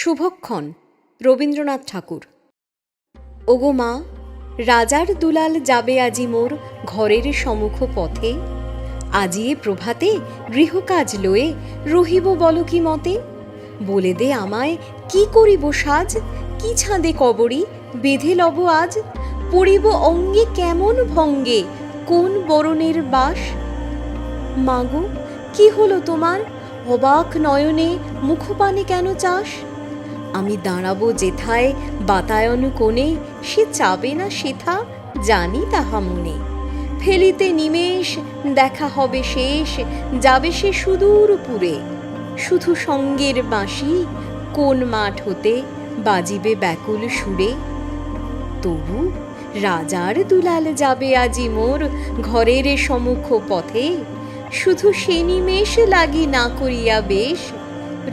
শুভক্ষণ, রবীন্দ্রনাথ ঠাকুর। ওগো মা, রাজার দুলাল যাবে আজি মোর ঘরের সমুখ পথে আজিয়ে প্রভাতে গৃহকাজ লয়ে রহিব বল কি মতে? বলে দে আমায়, কি করিব সাজ? কি ছাঁদে কবরি বেঁধে লব আজ? পড়িব অঙ্গে কেমন ভঙ্গে কোন বরণের বাস? মাগো, কি হলো তোমার? অবাক নয়নে মুখপানে কেন চাস? আমি দাঁড়াবো যেথায় বাতায়ন কোণে, সে চাবে না সেথা, জানি তাহা মনে। ফেলিতে নিমেষ, দেখা হবে শেষ, যাবে সে সুদূর পুরে। শুধু সঙ্গের বাঁশি, কোন মাঠ হতে বাজিবে ব্যাকুল সুরে। তবু রাজার দুলাল যাবে আজি মোর ঘরের সমুখ পথে। শুধু সে নিমেষ লাগি না করিয়া বেশ।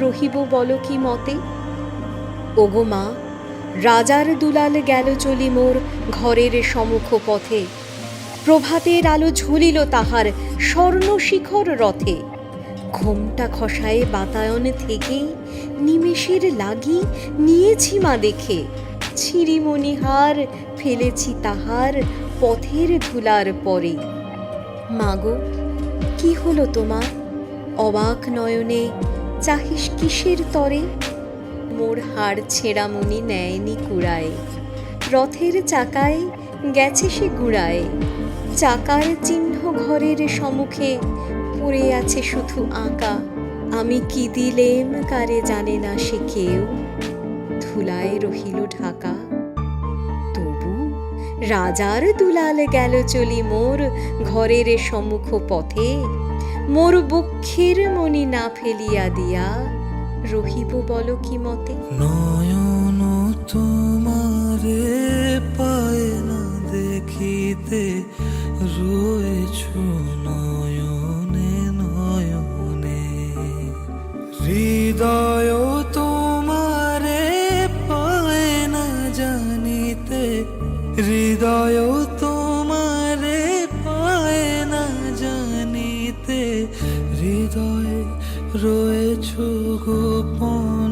রহিব বল কি মতে? ওগো মা, রাজার দুলাল গেল চলি মোর ঘরের সম্মুখ পথে প্রভাতের আলো ঝুলিল তাহার স্বর্ণ শিখর রথে। ঘোমটা খসায়ে বাতায়ন থেকে নিমেষের লাগি নিয়েছি মা দেখে। ছিরিমণিহার ফেলেছি তাহার পথের ধুলার পরে। মাগো কি হলো তোমার? অবাক নয়নে চাহিস কিসের তরে? মোর হাড় ছেঁড়ামণি নেয়নি কুড়ায়। রথের চাকায় গেছে সে গুড়ায়। চাকার চিহ্ন ঘরের সম্মুখে পড়ে আছে শুধু আঁকা। আমি কি দিলেম কারে জানে না সে কেউ। ধুলায় রহিল ঢাকা। তবু রাজার দুলাল গেল চলি মোর ঘরের সম্মুখ পথে মোর বক্ষের মনি না ফেলিয়া দিয়া রহিব বল কি মতে? নয়ন তোমারে পায় না দেখিতে। রয়েছ নয়নে নয়নে। হৃদয় তোমারে পায় না জানিতে। হৃদয় তোমারে পায় না জানিতে। হৃদয়ে রয়েছ গোপন